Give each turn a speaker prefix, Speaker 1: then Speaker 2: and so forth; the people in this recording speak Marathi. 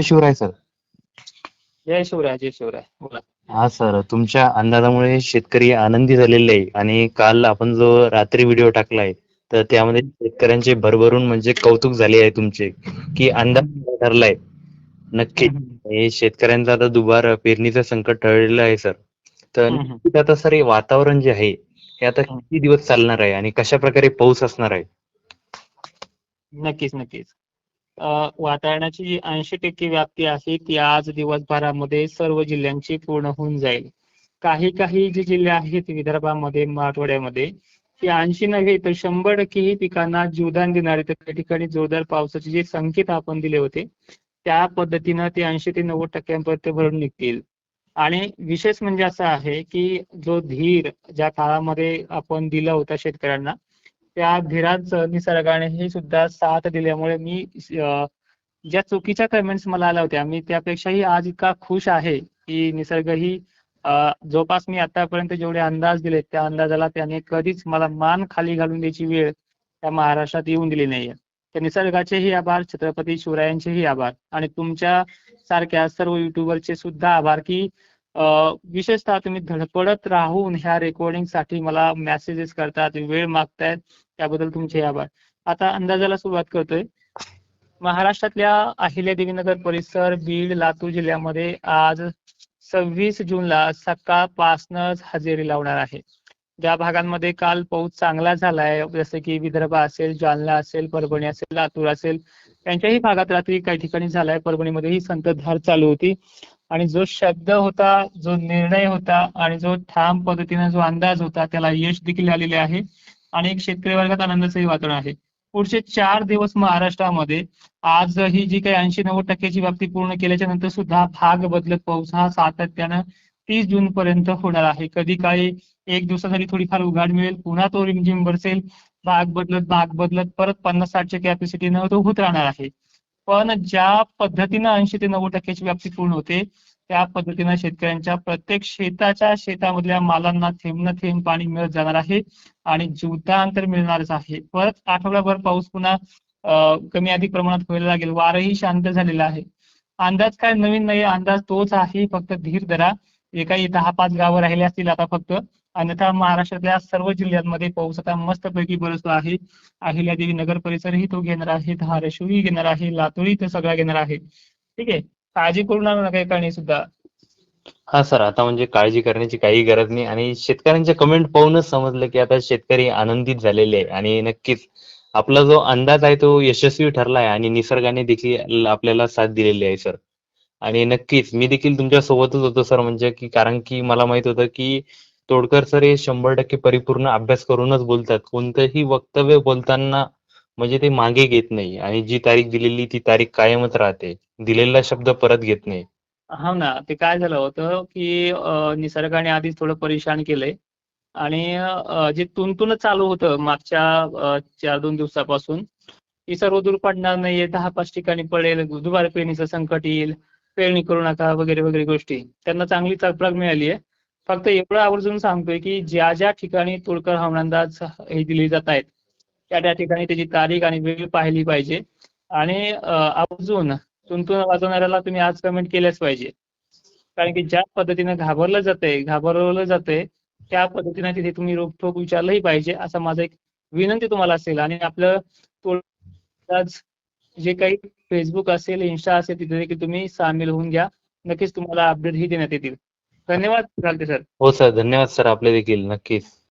Speaker 1: जय शिवराय सर.
Speaker 2: जय शिवराय जय शिवराय बोला.
Speaker 1: हा सर. तुमच्या अंदाजामुळे शेतकरी आनंदी झालेले आहे आणि काल आपण जो रात्री व्हिडिओ टाकलाय तर त्यामध्ये शेतकऱ्यांचे भरभरून म्हणजे कौतुक झाले आहे तुमचे की अंदाज ठरलाय नक्की. हे शेतकऱ्यांचा आता दुबार पेरणीचं संकट टळलेलं आहे सर. तर आता सर हे वातावरण जे आहे हे आता किती दिवस चालणार आहे आणि कशा प्रकारे पाऊस असणार आहे?
Speaker 2: नक्कीच नक्कीच. वातावरणाची जी ऐंशी टक्के व्याप्ती आहे ती आज दिवसभरामध्ये सर्व जिल्ह्यांची पूर्ण होऊन जाईल. काही काही जे जिल्हे आहेत विदर्भामध्ये मराठवाड्यामध्ये ती ऐंशी नव्हे तर शंभर टक्के ही पिकांना जीवदान देणारे तर त्या ठिकाणी जोरदार पावसाचे जे संकेत आपण दिले होते त्या पद्धतीनं ते ऐंशी ते नव्वद टक्क्यांपर्यंत भरून निघतील. आणि विशेष म्हणजे असं आहे की जो धीर ज्या काळामध्ये आपण दिला होता शेतकऱ्यांना त्या धीरात निसर्गाने हे सुद्धा साथ दिल्यामुळे मी अं, ज्या चुकीच्या कमेंट्स मला आल्या होत्या मी त्यापेक्षाही आज इतका खुश आहे की निसर्ग ही जोपास जवळपास मी आतापर्यंत जेवढे अंदाज दिले त्या अंदाजाला त्याने कधीच मला मान खाली घालून द्यायची वेळ त्या महाराष्ट्रात येऊन दिली नाहीये. त्या निसर्गाचेही आभार छत्रपती शिवरायांचेही आभार आणि तुमच्या सारख्या सर्व युट्यूबरचे सुद्धा आभार की विशेषतः तुम्ही धडपडत राहून ह्या रेकॉर्डिंगसाठी मला मेसेजेस करतात वेळ मागतायत त्याबद्दल तुमचे आभार. आता अंदाजाला सुरुवात करतोय. महाराष्ट्रातल्या अहिल्यादेवीनगर परिसर बीड लातूर जिल्ह्यामध्ये आज सव्वीस जूनला सकाळपासूनच हजेरी लावणार आहे. ज्या भागांमध्ये काल पाऊस चांगला झालाय जसं की विदर्भ असेल जालना असेल परभणी असेल लातूर असेल त्यांच्याही भागात रात्री काही ठिकाणी झालाय. परभणीमध्येही संततधार चालू होती. आणि जो शब्द होता जो निर्णय होता आणि जो ठाम पद्धतीने जो अंदाज होता त्याला यश देखील आलेले आहे. आणि एक शेतकरी वर्गात आनंदाचंही वातावरण आहे. पुढचे चार दिवस महाराष्ट्रामध्ये आज ही जी काही ऐंशी नव्वद टक्क्याची व्याप्ती पूर्ण केल्याच्यानंतर सुद्धा भाग बदलत पाऊस हा सातत्यानं तीस जून पर्यंत होणार आहे. कधी काही एक दिवसासाठी थोडीफार उघाड मिळेल पुन्हा तो रिमझिम बरसेल भाग बदलत भाग बदलत परत पन्नास साठच्या कॅपॅसिटीनं तो होत राहणार आहे. पण ज्या पद्धतीनं ऐंशी ते नव्वद टक्क्याची व्याप्ती पूर्ण होते त्या पद्धतीनं शेतकऱ्यांच्या प्रत्येक शेताच्या शेतामधल्या मालांना थेंब न थेंब पाणी मिळत जाणार आहे आणि जीवतांतर मिळणारच आहे. परत आठवडाभर पाऊस पुन्हा कमी अधिक प्रमाणात व्हायला लागेल. वारही शांत झालेला आहे. अंदाज काय नवीन नाही अंदाज तोच आहे. फक्त धीर धरा. जे काही दहा पाच गावं राहिले असतील आता फक्त अन्यथा महाराष्ट्रातल्या सर्व जिल्ह्यांमध्ये पाऊस आता मस्तपैकी बरसतो आहे. अहिल्यादेवी नगर परिसरही तो घेणार आहे धाराशिवही घेणार आहे लातूरही तो सगळा घेणार आहे. ठीक आहे? काळजी करू नका एका सुद्धा.
Speaker 1: हा सर आता म्हणजे काळजी करण्याची काही गरज नाही आणि शेतकऱ्यांच्या कमेंट पाहूनच समजलं की आता शेतकरी आनंदित झालेले आहे आणि नक्कीच आपला जो अंदाज आहे तो यशस्वी ठरला आहे आणि निसर्गाने देखील आपल्याला साथ दिलेली आहे सर. आणि नक्कीच मी देखील तुमच्या सोबतच होतो सर. म्हणजे की कारण की मला माहीत होतं की तोडकर सर हे शंभर टक्के परिपूर्ण अभ्यास करूनच बोलतात. कोणतंही वक्तव्य बोलताना म्हणजे ते मागे घेत नाही आणि जी तारीख दिलेली ती तारीख कायमच राहते. दिलेला शब्द परत घेत नाही.
Speaker 2: हा ना. ते काय झालं होतं की निसर्गाने आधीच थोडं परेशान केलंय आणि जे तुंतुन चालू होतं मागच्या चार दोन दिवसापासून ती सर्व दूर पडणार नाहीये. दहा पाच ठिकाणी पडेल दुबार पेरणीचं संकट येईल. पेरणी करू नका वगैरे वगैरे गोष्टी. त्यांना चांगली चपराक मिळाली आहे. फक्त एवढं आवर्जून सांगतोय की ज्या ज्या ठिकाणी तुळकर हवामानंदाज हे दिले जात आहेत त्या त्या ठिकाणी त्याची तारीख आणि वेळ पाहिली पाहिजे. आणि आवर्जून तुंतून वाजवणाऱ्याला तुम्ही आज कमेंट केल्याच पाहिजे. कारण की ज्या पद्धतीने घाबरलं जातंय घाबरवलं जातंय त्या पद्धतीने तिथे तुम्ही रोखोक विचारलंही पाहिजे असा माझा एक विनंती तुम्हाला असेल. आणि आपलं जे काही फेसबुक असेल इन्स्टा असेल तिथे देखील तुम्ही सामील होऊन घ्या. नक्कीच तुम्हाला अपडेट ही देण्यात येतील. धन्यवाद चालते सर.
Speaker 1: हो सर धन्यवाद सर. आपले देखील नक्कीच.